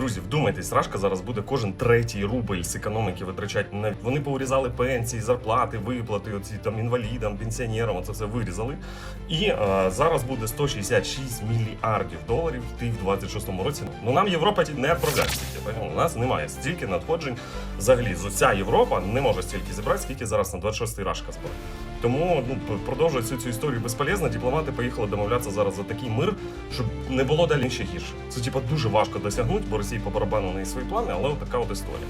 Друзі, вдумайтесь, Рашка зараз буде кожен третій рубль з економіки витрачати на вони поурізали пенсії, зарплати, виплати, оці там інвалідам, пенсіонерам, це все вирізали. І е, зараз буде 166 мільярдів доларів йти в 26-му році. Ну нам Європа не відправляє стільки. У нас немає стільки надходжень. Взагалі, уся Європа не може стільки зібрати, скільки зараз на 26-й Рашка збирає. Тому ну п- продовжувати всю цю історію безполезно. Дипломати поїхали домовлятися зараз за такий мир, щоб не було далі ще гірше. Це типа дуже важко досягнути, бо Росії по барабану на свої плани, але така от історія.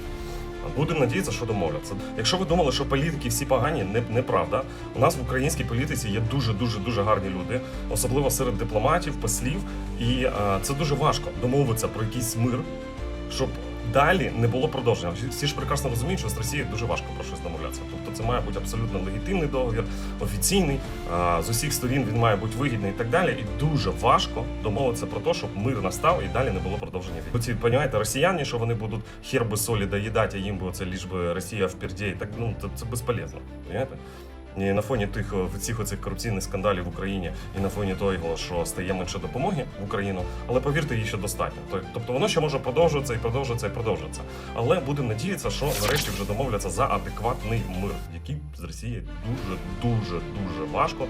Будемо надіятися, що домовляться. Якщо ви думали, що політики всі погані, не, неправда. У нас в українській політиці є дуже дуже дуже гарні люди, особливо серед дипломатів, послів. І а, це дуже важко домовитися про якийсь мир, щоб далі не було продовження. Всі- ж прекрасно розуміють, що з Росією дуже важко про щось домовлятися. Тобто це має бути абсолютно легітимний договір, офіційний. З усіх сторін він має бути вигідний і так далі. І дуже важко домовитися про те, щоб мир настав і далі не було продовження війни. Оці, понімаєте, росіяни, що вони будуть хер би солі доїдати, а їм би це ліж би Росія вперді, і так ну це, це безполезно. Понімаєте? І на фоні тих всіх оцих корупційних скандалів в Україні і на фоні того, що стає менше допомоги в Україну, але повірте, її ще достатньо. Тобто воно ще може продовжуватися і продовжуватися і продовжуватися. Але будемо надіятися, що нарешті вже домовляться за адекватний мир, який з Росією дуже, дуже, дуже важко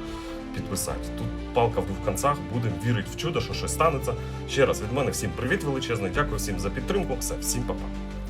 підписати. Тут палка в двох концах, будемо вірити в чудо, що щось станеться. Ще раз від мене всім привіт величезний. Дякую всім за підтримку. Все, всім па-па.